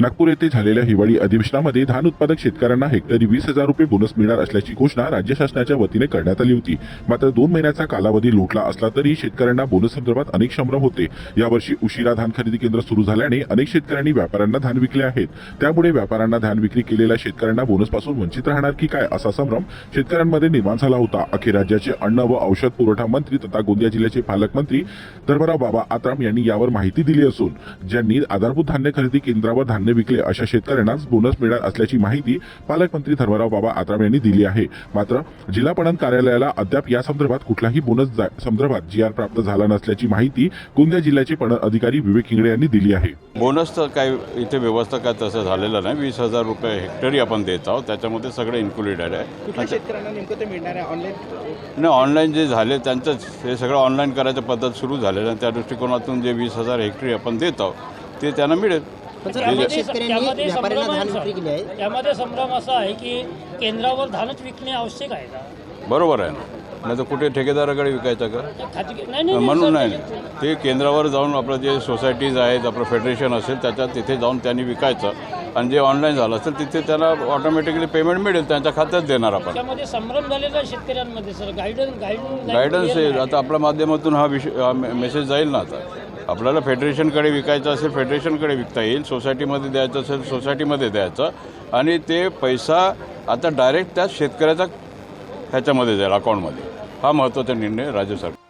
नागपूर येथे झालेल्या हिवाळी अधिवेशनामध्ये धान उत्पादक शेतकऱ्यांना हेक्टरी वीस हजार रुपये बोनस मिळणार असल्याची घोषणा राज्य शासनाच्या वतीने करण्यात आली होती. मात्र दोन महिन्याचा कालावधी लोटला असला तरी शेतकऱ्यांना बोनस संदर्भात अनेक संभ्रम होते. यावर्षी उशिरा धान खरेदी केंद्र सुरू झाल्याने अनेक शेतकऱ्यांनी व्यापाऱ्यांना धान विकले आहेत. त्यामुळे व्यापाऱ्यांना धान विक्री केलेल्या शेतकऱ्यांना बोनसपासून वंचित राहणार की काय असा संभ्रम शेतकऱ्यांमध्ये निर्माण झाला होता. अखेर राज्याचे अन्न व औषध पुरवठा मंत्री तथा गोंदिया जिल्ह्याचे पालकमंत्री धर्मराव बाबा आत्राम यांनी यावर माहिती दिली असून ज्यांनी आधारभूत धान्य खरेदी केंद्रावर धान्य विकले अशा शेतकऱ्यांनाच बोनस मिळणार असल्याची माहिती पालकमंत्री धर्मराव बाबा आत्राम यांनी दिली आहे. मात्र जिल्हा पणन कार्यालयाला अद्याप या संदर्भात कुठलाही बोनस जा- संदर्भात जी आर प्राप्त झाला नसल्याची माहिती गोंदिया जिल्ह्याचे पणन अधिकारी विवेक इंगडे यांनी दिली आहे. बोनसचं काय इथे व्यवस्था काय तसं झालेलं नाही. वीस हजार रुपये हेक्टरी आपण देत आहोत. त्याच्यामध्ये सगळं इन्क्लुडेड आहे. कुठल्या शेतकऱ्यांना नेमकं ते मिळणार आहे? ऑनलाईन जे झाले त्यांचंच हे सगळं ऑनलाईन करायचं पद्धत सुरू झालेलं आहे. त्या दृष्टिकोनातून जे वीस हजार हेक्टरी आपण देत आहोत ते त्यांना मिळेल. पण सर ते अनेक जे- शेतकऱ्यांनी त्यामध्ये व्यापाऱ्यांना संभ्रम धान आहे, विक्री केली आहे. सर. यामध्ये संभ्रम असा आहे की केंद्रावर धानच विकणे आवश्यक आहे का? बरोबर आहे. ना नाही तर कुठे ठेकेदाराकडे विकायचं का? खाजगी नाही नाही, म्हणून सर, नाही. ते केंद्रावर जाऊन आपलं जे सोसायटीज आहेत आपलं फेडरेशन असेल त्याच्यात तिथे जाऊन त्यांनी विकायचं. आणि जे ऑनलाईन झालं असेल तिथे त्यांना ऑटोमॅटिकली पेमेंट मिळेल त्यांच्या खात्यात देणार आपण. त्यामध्ये संभ्रम झालेला आहे शेतकऱ्यांमध्ये सर. गायडन गायडन गायडन्स आता आपल्या माध्यमातून हा विषय हा मे- मेसेज जाईल ना आता? आपल्याला फेडरेशनकडे विकायचं असेल फेडरेशनकडे विकता येईल. सोसायटीमध्ये द्यायचं असेल सोसायटीमध्ये द्यायचं. आणि ते पैसा आता डायरेक्ट त्या शेतकऱ्याचा ह्याच्यामध्ये जाईल अकाउंटमध्ये. हा महत्त्वाचा निर्णय राज्य सरकार